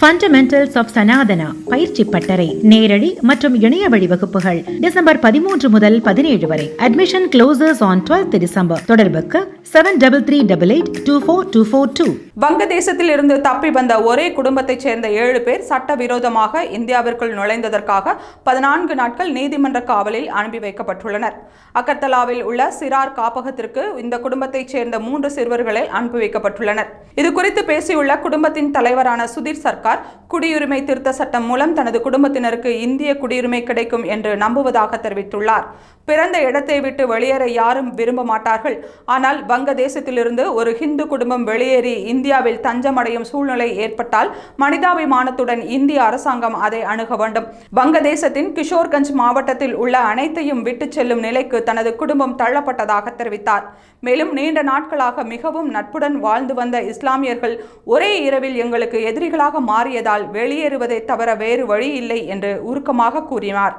Fundamentals of Sanatana பயிற்சி பட்டறை நேரடி மற்றும் இணைய வழி வகுப்புகள் டிசம்பர் பதிமூன்று முதல் பதினேழு வரை. Admission closes on twelfth December தொடர்புக்கு seven double three double eight two four two four two வங்கதேசத்தில் இருந்து தப்பி வந்த ஒரே குடும்பத்தைச் சேர்ந்த ஏழு பேர் சட்டவிரோதமாக இந்தியாவிற்குள் நுழைந்ததற்காக பதினான்கு நாட்கள் நீதிமன்ற காவலில் அனுப்பி வைக்கப்பட்டுள்ளனர். அகர்த்தலாவில் உள்ள சிறார் காப்பகத்திற்கு இந்த குடும்பத்தைச் சேர்ந்த மூன்று சிறுவர்களை அனுப்பி வைக்கப்பட்டுள்ளனர். இது குறித்து பேசியுள்ள குடும்பத்தின் தலைவரான சுதீர் சர்க்கார் குடியுரிமை திருத்த சட்டம் மூலம் தனது குடும்பத்தினருக்கு இந்திய குடியுரிமை கிடைக்கும் என்று நம்புவதாக தெரிவித்துள்ளார். பிறந்த இடத்தை விட்டு வெளியேற யாரும் விரும்ப மாட்டார்கள். ஆனால் வங்கதேசத்திலிருந்து ஒரு ஹிந்து குடும்பம் வெளியேறி இந்தியாவில் தஞ்சமடையும் சூழ்நிலை ஏற்பட்டால் மனிதாபிமானத்துடன் இந்திய அரசாங்கம் அதை அணுக வேண்டும். வங்கதேசத்தின் கிஷோர்கஞ்ச் மாவட்டத்தில் உள்ள அனைத்தையும் விட்டுச் செல்லும் நிலைக்கு தனது குடும்பம் தள்ளப்பட்டதாக தெரிவித்தார். மேலும் நீண்ட நாட்களாக மிகவும் நட்புடன் வாழ்ந்து வந்த இஸ்லாமியர்கள் ஒரே இரவில் எங்களுக்கு எதிரிகளாக மாறியதால் வெளியேறுவதை தவிர வேறு வழி இல்லை என்று உருக்கமாக கூறினார்.